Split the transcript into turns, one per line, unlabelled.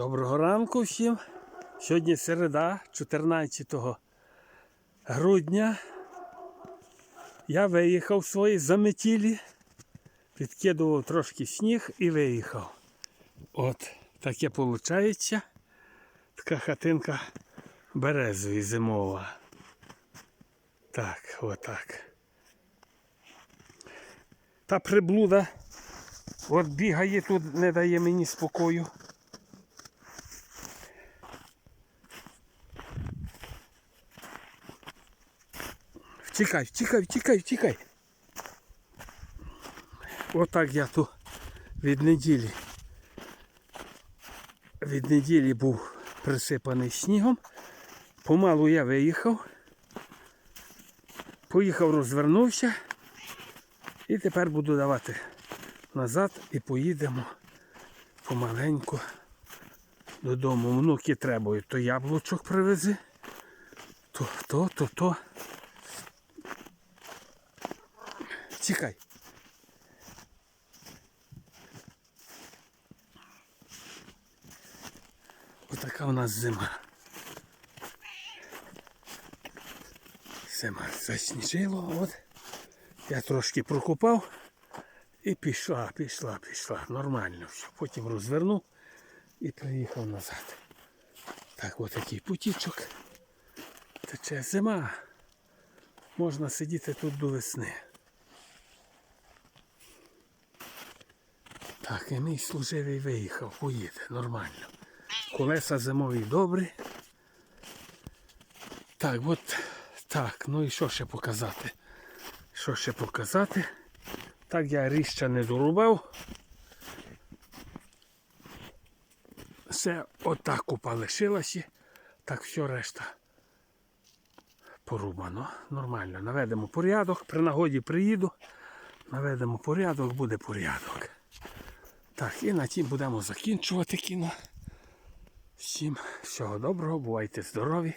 Доброго ранку всім. Сьогодні середа, 14 грудня. Я виїхав свої заметілі, підкидував трошки сніг і виїхав. От таке виходить. Така хатинка березові зимова. Так, отак. Та приблуда от бігає тут, не дає мені спокою. Втікай, втікай, втікай, втікай. Отак я тут від неділі. Від неділі був присипаний снігом. Помалу я виїхав. Поїхав, розвернувся. І тепер буду давати назад і поїдемо помаленьку додому. Внуки требують, то яблучок привези, то, то, то, то. Тікай. Отака у нас зима. Зима засніжило, от. Я трошки прокопав і пішла, пішла, пішла. Нормально все. Потім розвернув і приїхав назад. Так, от такий путічок. Тече зима. Можна сидіти тут до весни. Так, і мій служивий виїхав, поїде, нормально. Колеса зимові добрі. Так, от так, ну і що ще показати? Що ще показати? Так я ріща не дорубав. Все отак купа лишилася, так все решта порубано. Нормально. Наведемо порядок, при нагоді приїду, наведемо порядок, буде порядок. Так, і на тім будемо закінчувати кіно. Всім всього доброго, бувайте здорові.